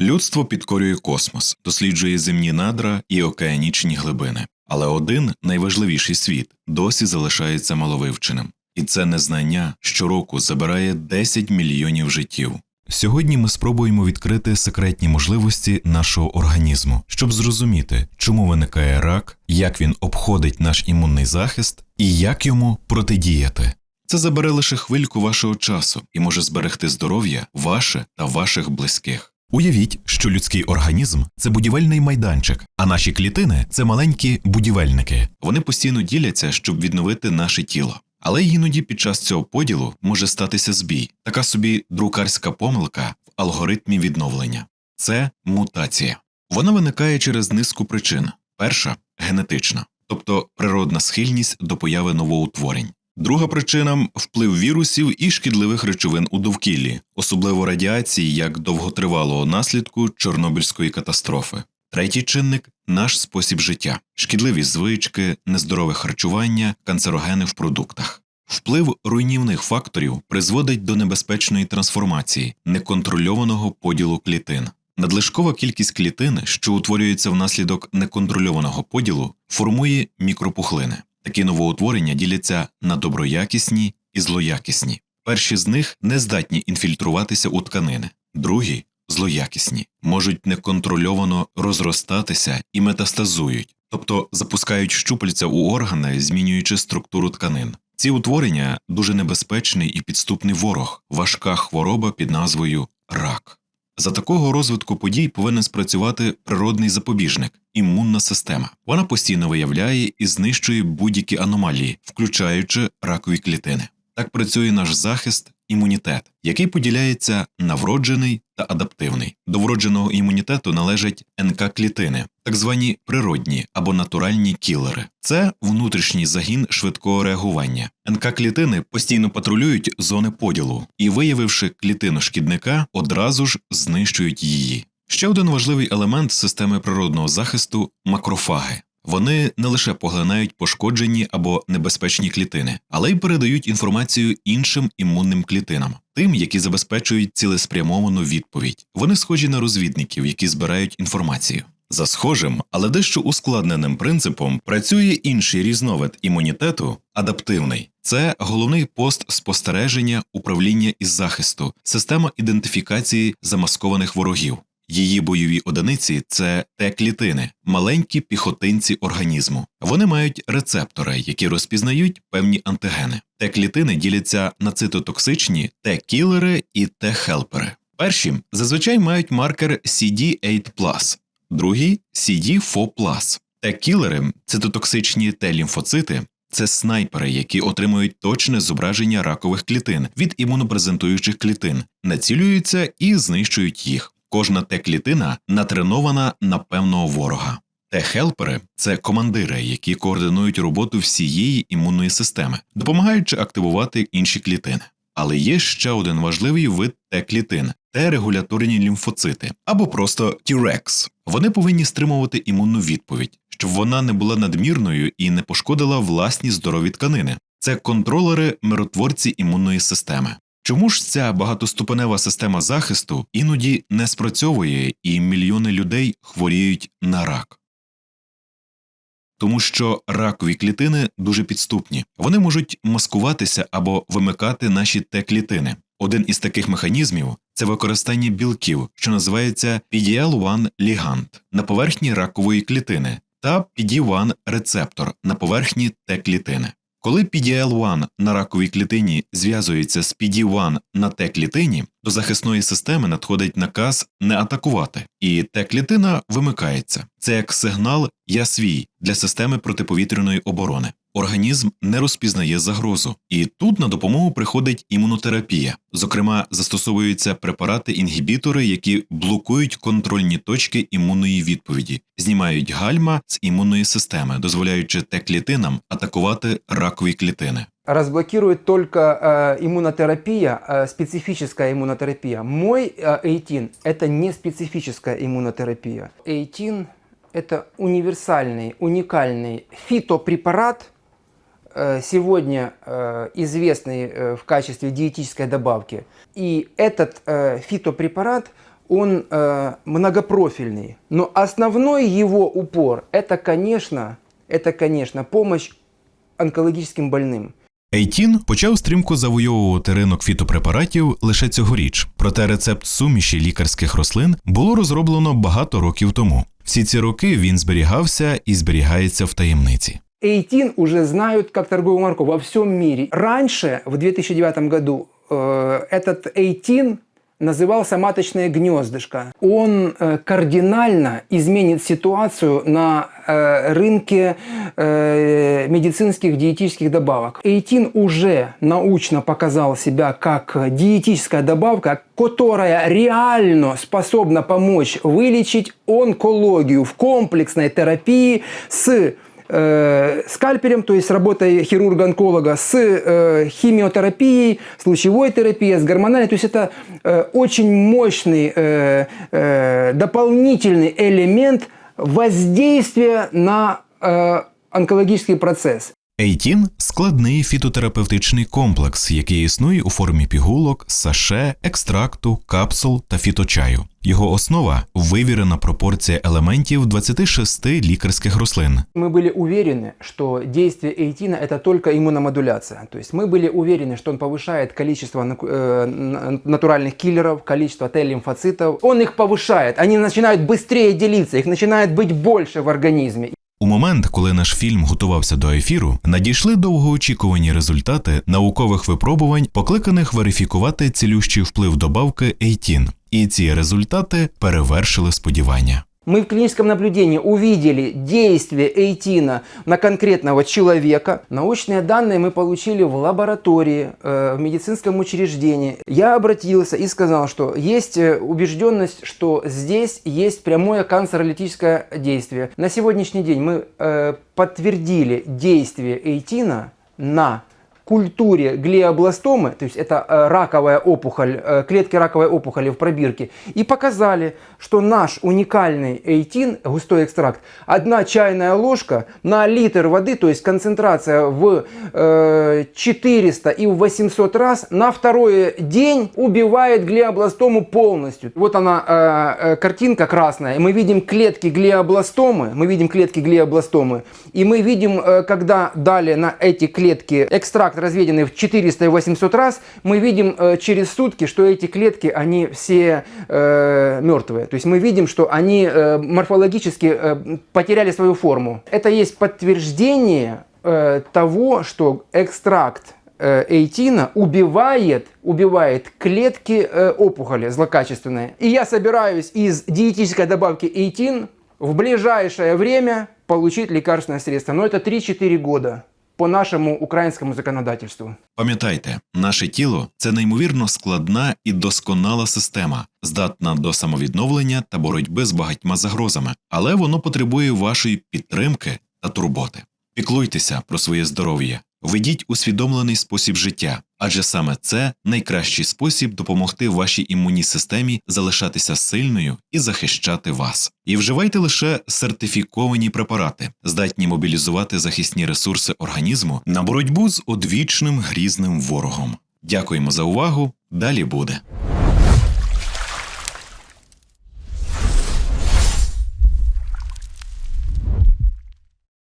Людство підкорює космос, досліджує земні надра і океанічні глибини. Але один найважливіший світ досі залишається маловивченим. І це незнання щороку забирає 10 мільйонів життів. Сьогодні ми спробуємо відкрити секретні можливості нашого організму, щоб зрозуміти, чому виникає рак, як він обходить наш імунний захист і як йому протидіяти. Це забере лише хвильку вашого часу і може зберегти здоров'я ваше та ваших близьких. Уявіть, що людський організм це будівельний майданчик, а наші клітини це маленькі будівельники. Вони постійно діляться, щоб відновити наше тіло. Але іноді під час цього поділу може статися збій, така собі друкарська помилка в алгоритмі відновлення. Це мутація. Вона виникає через низку причин. Перша генетична, тобто природна схильність до появи новоутворень. Друга причина вплив вірусів і шкідливих речовин у довкіллі, особливо радіації як довготривалого наслідку Чорнобильської катастрофи. Третій чинник наш спосіб життя, шкідливі звички, нездорове харчування, канцерогени в продуктах. Вплив руйнівних факторів призводить до небезпечної трансформації, неконтрольованого поділу клітин. Надлишкова кількість клітин, що утворюється внаслідок неконтрольованого поділу, формує мікропухлини. Такі новоутворення діляться на доброякісні і злоякісні. Перші з них не здатні інфільтруватися у тканини, другі злоякісні, можуть неконтрольовано розростатися і метастазують, тобто запускають щупальця у органи, змінюючи структуру тканин. Ці утворення дуже небезпечний і підступний ворог, важка хвороба під назвою рак. За такого розвитку подій повинен спрацювати природний запобіжник імунна система. Вона постійно виявляє і знищує будь-які аномалії, включаючи ракові клітини. Так працює наш захист, імунітет, який поділяється на вроджений та адаптивний. До вродженого імунітету належать НК-клітини, так звані природні або натуральні кілери. Це внутрішній загін швидкого реагування. НК-клітини постійно патрулюють зони поділу і, виявивши клітину шкідника, одразу ж знищують її. Ще один важливий елемент системи природного захисту макрофаги. Вони не лише поглинають пошкоджені або небезпечні клітини, але й передають інформацію іншим імунним клітинам, тим, які забезпечують цілеспрямовану відповідь. Вони схожі на розвідників, які збирають інформацію. За схожим, але дещо ускладненим принципом працює інший різновид імунітету адаптивний. Це головний пост спостереження, управління із захисту, система ідентифікації замаскованих ворогів. Її бойові одиниці це Т-клітини, маленькі піхотинці організму. Вони мають рецептори, які розпізнають певні антигени. Т-клітини діляться на цитотоксичні Т-кілери і Т-хелпери. Перші зазвичай мають маркер CD8+, другі CD4+. Т-кілери цитотоксичні Т-лімфоцити. Це снайпери, які отримують точне зображення ракових клітин від імунопрезентуючих клітин, націлюються і знищують їх. Кожна Т-клітина натренована на певного ворога. Т-хелпери це командири, які координують роботу всієї імунної системи, допомагаючи активувати інші клітини. Але є ще один важливий вид Т-клітин Т-регуляторні лімфоцити або просто T-Rex. Вони повинні стримувати імунну відповідь, щоб вона не була надмірною і не пошкодила власні здорові тканини. Це контролери миротворці імунної системи. Чому ж ця багатоступенева система захисту іноді не спрацьовує і мільйони людей хворіють на рак? Тому що ракові клітини дуже підступні, вони можуть маскуватися або вимикати наші Т-клітини. Один із таких механізмів це використання білків, що називається PD-L1 лігант на поверхні ракової клітини та PD-1 рецептор на поверхні Т-клітини. Коли PDL1 на раковій клітині зв'язується з PD1 на Т-клітині, до захисної системи надходить наказ не атакувати, і Т-клітина вимикається. Це як сигнал Я свій для системи протиповітряної оборони Організм не розпізнає загрозу, і тут на допомогу приходить імунотерапія. Зокрема, застосовуються препарати-інгібітори, які блокують контрольні точки імунної відповіді, знімають гальма з імунної системи, дозволяючи Т-клітинам атакувати ракові клітини. разблокирует только э, иммунотерапия, э, специфическая иммунотерапия. Мой э, Эйтин – это не специфическая иммунотерапия. Эйтин – это универсальный, уникальный фитопрепарат, э, сегодня э, известный э, в качестве диетической добавки. И этот э, фитопрепарат он э, многопрофильный. Но основной его упор это, конечно, это, конечно, помощь онкологическим больным. Ейтін почав стрімко завойовувати ринок фітопрепаратів лише цьогоріч, проте рецепт суміші лікарських рослин було розроблено багато років тому. Всі ці роки він зберігався і зберігається в таємниці. Эйтин уже знают как торговую марку во всем мире. Раньше, в 2009 году, э, этот Эйтин назывался «маточное гнездышко». Он э, кардинально изменит ситуацию на э, рынке медицинских диетических добавок. Эйтин уже научно показал себя как диетическая добавка, которая реально способна помочь вылечить онкологию в комплексной терапии с э, скальпелем, то есть работой хирурга-онколога, с э, химиотерапией, с лучевой терапией, с гормональной. То есть это э, очень мощный э, э, дополнительный элемент воздействия на э, онкологический процесс. Ейтін складний фітотерапевтичний комплекс, який існує у формі пігулок, саше, екстракту, капсул та фіточаю. Його основа вивірена пропорція елементів 26 лікарських рослин. Мы были уверены, что действие эйтина это только иммуномодуляция. То есть мы были уверены, что он повышает количество наку- э, на- натуральных киллеров, количество Т-лимфоцитов. Он их повышает, они начинают быстрее делиться, их начинает быть больше в организме. У момент, коли наш фільм готувався до ефіру, надійшли довгоочікувані результати наукових випробувань, покликаних верифікувати цілющий вплив добавки Ейтін. І ці результати перевершили сподівання. Мы в клиническом наблюдении увидели действие эйтина на конкретного человека. Научные данные мы получили в лаборатории, э, в медицинском учреждении. Я обратился и сказал, что есть э, убежденность, что здесь есть прямое канцеролитическое действие. На сегодняшний день мы э, подтвердили действие эйтина на культуре глиобластомы, то есть это э, раковая опухоль, э, клетки раковой опухоли в пробирке, и показали, что наш уникальный эйтин, густой экстракт, одна чайная ложка на литр воды, то есть концентрация в э, 400 и в 800 раз, на второй день убивает глиобластому полностью. Вот она, э, э, картинка красная, мы видим клетки глиобластомы, мы видим клетки глиобластомы, и мы видим, э, когда дали на эти клетки экстракт, разведенный в 400 и 800 раз, мы видим э, через сутки, что эти клетки, они все э, мертвые. То есть мы видим, что они э, морфологически э, потеряли свою форму. Это есть подтверждение э, того, что экстракт э, эйтина убивает, убивает клетки э, опухоли злокачественные. И я собираюсь из диетической добавки эйтин в ближайшее время получить лекарственное средство. Но это 3-4 года по нашому українському законодательству. Пам'ятайте, наше тіло це неймовірно складна і досконала система, здатна до самовідновлення та боротьби з багатьма загрозами, але воно потребує вашої підтримки та турботи. Піклуйтеся про своє здоров'я, ведіть усвідомлений спосіб життя, адже саме це найкращий спосіб допомогти вашій імунній системі залишатися сильною і захищати вас. І вживайте лише сертифіковані препарати, здатні мобілізувати захисні ресурси організму на боротьбу з одвічним грізним ворогом. Дякуємо за увагу. Далі буде.